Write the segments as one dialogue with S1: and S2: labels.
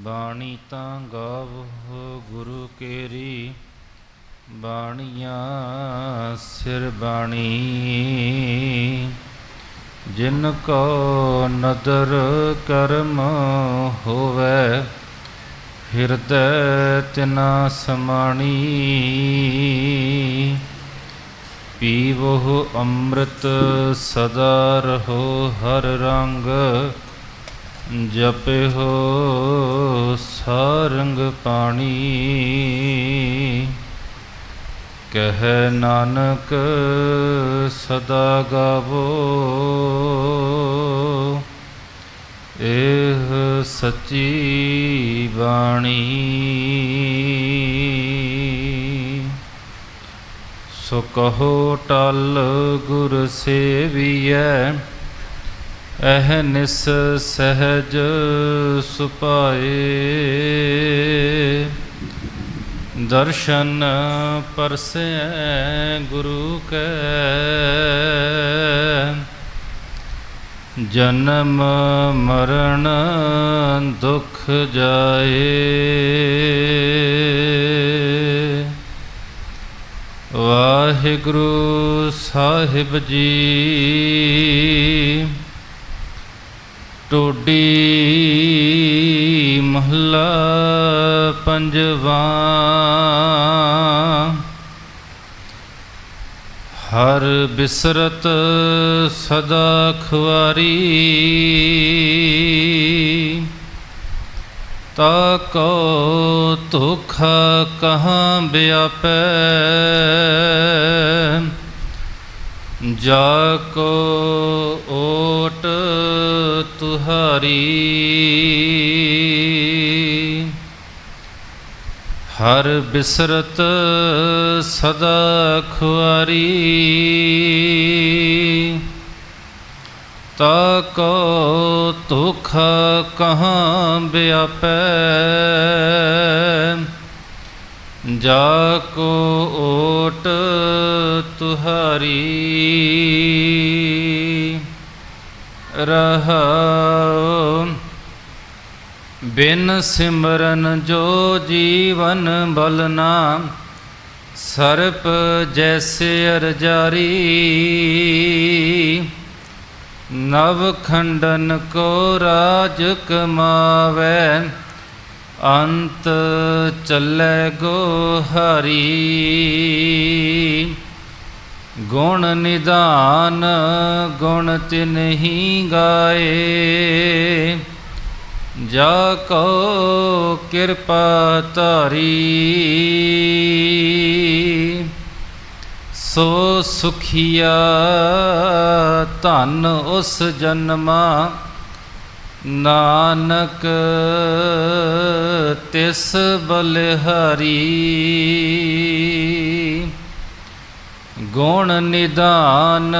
S1: ਬਾਣੀ ਤਾਂ ਗਾਵੋ ਗੁਰੂ ਕੇਰੀ, ਬਾਣੀਆਂ ਸਿਰ ਬਾਣੀ। ਜਿਨ ਕੋ ਨਦਰ ਕਰਮ ਹੋਵੇ, ਹਿਰਦੈ ਤਿਨਾ ਸਮਾਣੀ। ਪੀਵੋ ਅੰਮ੍ਰਿਤ ਸਦਾ ਰਹੋ ਹਰ ਰੰਗ। ਜਪਿਓ ਸਾਰੰਗ ਪਾਣੀ, ਕਹਿ ਨਾਨਕ ਸਦਾ ਗਾਵੋ। ਇਹ ਸੱਚੀ ਬਾਣੀ। ਸੋ ਕਹੋ ਟਲ ਗੁਰ ਸੇਵੀਐ ਅਹ ਨਿਸ ਸਹਿਜ ਸੁਪਾਏ। ਦਰਸ਼ਨ ਪਰਸੈ ਗੁਰੂ ਕੈ। ਜਨਮ ਮਰਨ ਦੁਖ ਜਾਏ। ਵਾਹਿਗੁਰੂ ਸਾਹਿਬ ਜੀ। ਟੋਡੀ ਮਹਲਾ ਪੰਜਵਾ। ਹਰ ਬਿਸਰਤ ਸਦਾ ਖੁਆਰੀ। ਤਾ ਕੋ ਧੋਖਾ ਕਹਾਂ ਬਿਆਪੈ। ਜਾ ਕੋ ਓਟ ਤੁਹਾਰੀ ਹਰ ਬਿਸਰਤ ਸਦਾ ਖੁਆਰੀ ਤਾ ਕੋ ਧੋਖਾ ਕਹਾਂ ਬਿਆਪੈ ਜਾ ਕੋ ਓਟ ਤੁਹਾਰੀ ਰਹ ਬਿਨ ਸਿਮਰਨ ਜੋ ਜੀਵਨ ਬਲਨਾ ਸਰਪ ਜੈਸੇ ਅਰਜਾਰੀ ਨਵ ਖੰਡਨ ਕੋ ਰਾਜ ਕਮਾਵੇ ਅੰਤ ਚੱਲੇ ਗੋ ਹਰੀ ਗੁਣ ਨਿਦਾਨ ਗੁਣ ਤਿਨਹੀ ਗਾਏ। ਜਾ ਕੋ ਕਿਰਪਾ ਧਾਰੀ, ਸੋ ਸੁਖੀਆ ਧਨ ਉਸ ਜਨਮਾ। ਨਾਨਕ ਤਿਸ ਬਲਿਹਾਰੀ ਗੁਣ ਨਿਦਾਨ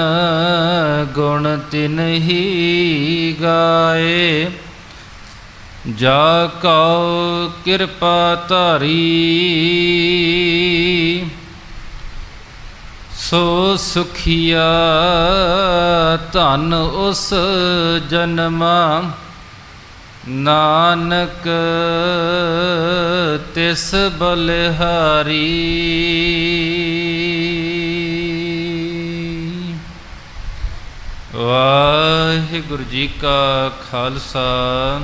S1: ਗੁਣ ਤਿਨਹੀ ਗਾਏ ਜਾ ਕਉ ਕਿਰਪਾ ਧਾਰੀ ਸੋ ਸੁਖੀਆ ਧਨ ਉਸ ਜਨਮਾ ਨਾਨਕ ਤਿਸ ਬਲਿਹਾਰੀ। ਵਾਹਿਗੁਰੂ ਜੀ ਕਾ ਖਾਲਸਾ,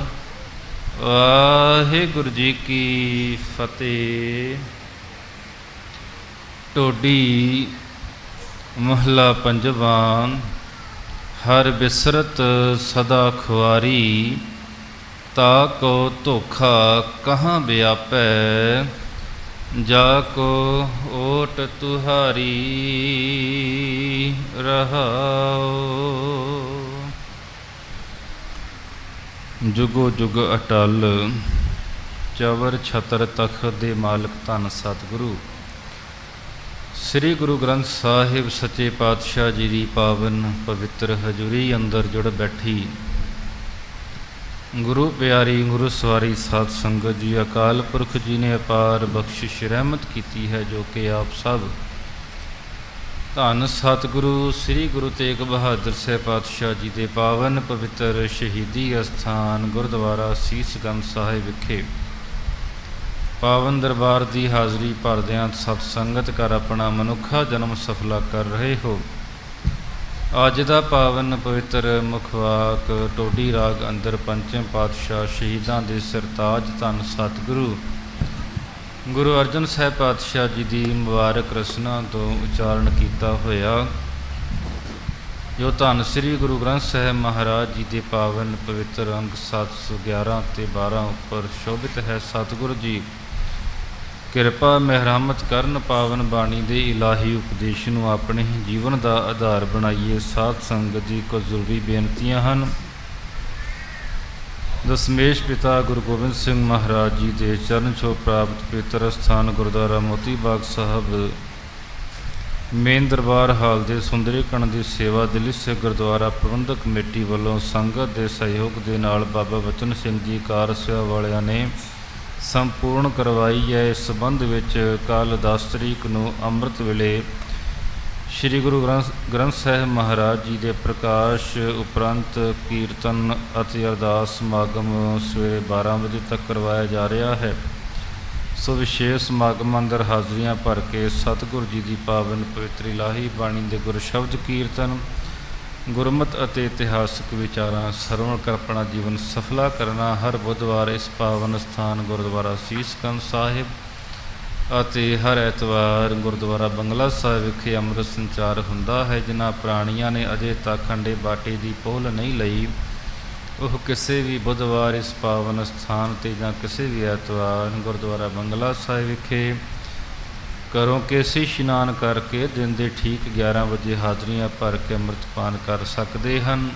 S1: ਵਾਹਿਗੁਰੂ ਜੀ ਕੀ ਫਤਿਹ। ਟੋਡੀ ਮਹਲਾ ਪੰਜਵਾ, ਹਰ ਬਿਸਰਤ ਸਦਾ ਖੁਆਰੀ। ਤਾ ਕੋ ਧੋਖਾ ਕਹਾਂ ਬਿਆਪੈ ਜਾ ਕੋ ਓਟ ਤੁਹਾਰੀ ਰਹਾਓ ਜੁਗੋ ਜੁਗ ਅਟਲ, ਚਵਰ ਛਤਰ ਤਖਤ ਦੇ ਮਾਲਕ ਧੰਨ ਸਤਿਗੁਰੂ। ਸ੍ਰੀ ਗੁਰੂ ਗ੍ਰੰਥ ਸਾਹਿਬ ਸੱਚੇ ਪਾਤਸ਼ਾਹ ਜੀ ਦੀ ਪਾਵਨ ਪਵਿੱਤਰ ਹਜ਼ੂਰੀ ਅੰਦਰ ਜੁੜ ਬੈਠੀ। ਗੁਰੂ ਪਿਆਰੀ, ਗੁਰੂ ਸਵਾਰੀ ਸਾਧ ਸੰਗਤ ਜੀ, ਅਕਾਲ ਪੁਰਖ ਜੀ ਨੇ ਅਪਾਰ ਬਖਸ਼ਿਸ਼ ਰਹਿਮਤ ਕੀਤੀ ਹੈ ਜੋ ਕਿ ਆਪ ਸਭ। ਧੰਨ ਸਤਿਗੁਰੂ, ਸ੍ਰੀ ਗੁਰੂ ਤੇਗ ਬਹਾਦਰ ਸਾਹਿਬ ਪਾਤਸ਼ਾਹ ਜੀ ਦੇ ਪਾਵਨ ਪਵਿੱਤਰ ਸ਼ਹੀਦੀ ਅਸਥਾਨ ਗੁਰਦੁਆਰਾ ਸੀਸਗੰਜ ਸਾਹਿਬ ਵਿਖੇ। ਪਾਵਨ ਦਰਬਾਰ ਦੀ ਹਾਜ਼ਰੀ ਭਰਦਿਆਂ ਸਤ ਸੰਗਤ ਕਰ ਆਪਣਾ ਮਨੁੱਖਾ ਜਨਮ ਸਫਲਾ ਕਰ ਰਹੇ ਹੋ। ਅੱਜ ਦਾ ਪਾਵਨ ਪਵਿੱਤਰ ਮੁਖਵਾਕ, ਟੋਡੀ ਰਾਗ ਅੰਦਰ ਪੰਚਮ ਪਾਤਸ਼ਾਹ ਸ਼ਹੀਦਾਂ ਦੇ ਸਰਤਾਜ ਧੰਨ ਸਤਿਗੁਰੂ। ਗੁਰੂ ਅਰਜਨ ਸਾਹਿਬ ਪਾਤਸ਼ਾਹ ਜੀ ਦੀ ਮੁਬਾਰਕ ਰਸਨਾ ਤੋਂ ਉਚਾਰਨ ਕੀਤਾ ਹੋਇਆ। ਜੋ ਧੰਨ ਸ੍ਰੀ ਗੁਰੂ ਗ੍ਰੰਥ ਸਾਹਿਬ ਮਹਾਰਾਜ ਜੀ ਦੇ ਪਾਵਨ ਪਵਿੱਤਰ ਅੰਗ 711 ਤੇ 12 ਉੱਪਰ ਸ਼ੋਭਿਤ ਹੈ, ਸਤਿਗੁਰੂ ਜੀ। ਕਿਰਪਾ ਮਿਹਰਮਤ ਕਰਨ ਪਾਵਨ ਬਾਣੀ ਦੇ ਇਲਾਹੀ ਉਪਦੇਸ਼ ਨੂੰ ਆਪਣੇ ਜੀਵਨ ਦਾ ਆਧਾਰ ਬਣਾਈਏ। ਸਾਧ ਸੰਗਤ ਜੀ ਕੋ ਜ਼ਰੂਰੀ ਬੇਨਤੀਆਂ ਹਨ। ਦਸਮੇਸ਼ ਪਿਤਾ ਗੁਰੂ ਗੋਬਿੰਦ ਸਿੰਘ ਮਹਾਰਾਜ ਜੀ ਦੇ ਚਰਨ ਛੋਹ ਪ੍ਰਾਪਤ ਪਵਿੱਤਰ ਸਥਾਨ ਗੁਰਦੁਆਰਾ ਮੋਤੀ ਬਾਗ ਸਾਹਿਬ, ਮੇਨ ਦਰਬਾਰ ਹਾਲ ਦੇ ਸੁੰਦਰੀਕਣ ਦੀ ਸੇਵਾ ਦਿੱਲੀ ਸੇ ਗੁਰਦੁਆਰਾ ਪ੍ਰਬੰਧਕ ਕਮੇਟੀ ਵੱਲੋਂ ਸੰਗਤ ਦੇ ਸਹਿਯੋਗ ਦੇ ਨਾਲ ਬਾਬਾ ਬਚਨ ਸਿੰਘ ਜੀ ਕਾਰ ਸੇਵਾ ਵਾਲਿਆਂ ਨੇ ਸੰਪੂਰਨ ਕਰਵਾਈ ਹੈ। ਇਸ ਸੰਬੰਧ ਵਿੱਚ ਕੱਲ 10 ਤਰੀਕ ਨੂੰ ਅੰਮ੍ਰਿਤ ਵੇਲੇ ਸ੍ਰੀ ਗੁਰੂ ਗ੍ਰੰਥ ਗ੍ਰੰਥ ਸਾਹਿਬ ਮਹਾਰਾਜ ਜੀ ਦੇ ਪ੍ਰਕਾਸ਼ ਉਪਰੰਤ ਕੀਰਤਨ ਅਤੇ ਅਰਦਾਸ ਸਮਾਗਮ ਸਵੇਰੇ 12 ਵਜੇ ਤੱਕ ਕਰਵਾਇਆ ਜਾ ਰਿਹਾ ਹੈ। ਸੋ ਵਿਸ਼ੇਸ਼ ਸਮਾਗਮ ਅੰਦਰ ਹਾਜ਼ਰੀਆਂ ਭਰ ਕੇ ਸਤਿਗੁਰੂ ਜੀ ਦੀ ਪਾਵਨ ਪਵਿੱਤਰ ਇਲਾਹੀ ਬਾਣੀ ਦੇ ਗੁਰ ਸ਼ਬਦ ਕੀਰਤਨ ਗੁਰਮਤ ਅਤੇ ਇਤਿਹਾਸਕ ਵਿਚਾਰਾਂ, ਸਰਵਣ ਕਰ ਆਪਣਾ ਜੀਵਨ ਸਫਲਾ ਕਰਨਾ, ਹਰ ਬੁੱਧਵਾਰ ਇਸ ਪਾਵਨ ਸਥਾਨ ਗੁਰਦੁਆਰਾ ਸੀਸਗੰਜ ਸਾਹਿਬ ਅਤੇ ਹਰ ਐਤਵਾਰ ਗੁਰਦੁਆਰਾ ਬੰਗਲਾ ਸਾਹਿਬ ਵਿਖੇ ਅੰਮ੍ਰਿਤ ਸੰਚਾਰ ਹੁੰਦਾ ਹੈ, ਜਿਨ੍ਹਾਂ ਪ੍ਰਾਣੀਆਂ ਨੇ ਅਜੇ ਤੱਕ ਖੰਡੇ ਬਾਟੇ ਦੀ ਪੋਲ ਨਹੀਂ ਲਈ। ਉਹ ਕਿਸੇ ਵੀ ਬੁੱਧਵਾਰ ਇਸ ਪਾਵਨ ਸਥਾਨ ਤੇ ਜਾਂ ਕਿਸੇ ਵੀ ਐਤਵਾਰ ਗੁਰਦੁਆਰਾ ਬੰਗਲਾ ਸਾਹਿਬ ਵਿਖੇ ਕਰੋ ਕੇਸੀ ਇਸ਼ਨਾਨ ਕਰਕੇ ਦਿਨ ਦੇ ਠੀਕ 11 ਵਜੇ ਹਾਜ਼ਰੀਆਂ ਭਰ ਕੇ ਅੰਮ੍ਰਿਤਪਾਨ ਕਰ ਸਕਦੇ ਹਨ।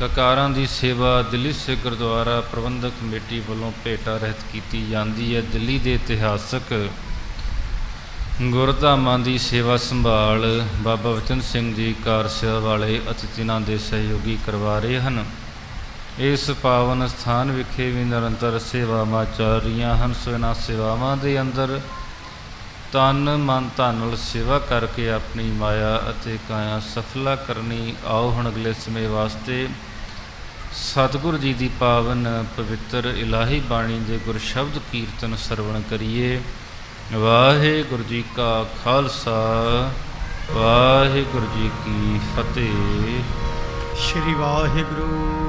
S1: ਕਕਾਰਾਂ ਦੀ ਸੇਵਾ ਦਿੱਲੀ ਸਿੱਖ ਗੁਰਦੁਆਰਾ ਪ੍ਰਬੰਧਕ ਕਮੇਟੀ ਵੱਲੋਂ ਭੇਟਾ ਰਹਿਤ ਕੀਤੀ ਜਾਂਦੀ ਹੈ। ਦਿੱਲੀ ਦੇ ਇਤਿਹਾਸਕ ਗੁਰਧਾਮਾਂ ਦੀ ਸੇਵਾ ਸੰਭਾਲ ਬਾਬਾ ਵਚਨ ਸਿੰਘ ਜੀ ਕਾਰ ਸੇਵਾ ਵਾਲੇ ਅਤੇ ਅਤਿਥੀਆਂ ਦੇ ਸਹਿਯੋਗੀ ਕਰਵਾ ਰਹੇ ਹਨ। ਇਸ ਪਾਵਨ ਸਥਾਨ ਵਿਖੇ ਵੀ ਨਿਰੰਤਰ ਸੇਵਾਵਾਂ ਚੱਲ ਰਹੀਆਂ ਹਨ। ਸੋ ਇਹਨਾਂ ਸੇਵਾਵਾਂ ਦੇ ਅੰਦਰ ਤਨ ਮਨ ਧਨ ਨਾਲ ਸੇਵਾ ਕਰਕੇ ਆਪਣੀ ਮਾਇਆ ਅਤੇ ਕਾਇਆ ਸਫਲਾ ਕਰਨੀ। ਆਓ ਹੁਣ ਅਗਲੇ ਸਮੇਂ ਵਾਸਤੇ ਸਤਿਗੁਰ ਜੀ ਦੀ ਪਾਵਨ ਪਵਿੱਤਰ ਇਲਾਹੀ ਬਾਣੀ ਦੇ ਗੁਰ ਸ਼ਬਦ ਕੀਰਤਨ ਸਰਵਣ ਕਰੀਏ। ਵਾਹਿਗੁਰੂ ਜੀ ਕਾ ਖਾਲਸਾ, ਵਾਹਿਗੁਰੂ ਜੀ ਕੀ ਫਤਿਹ।
S2: ਸ਼੍ਰੀ ਵਾਹਿਗੁਰੂ।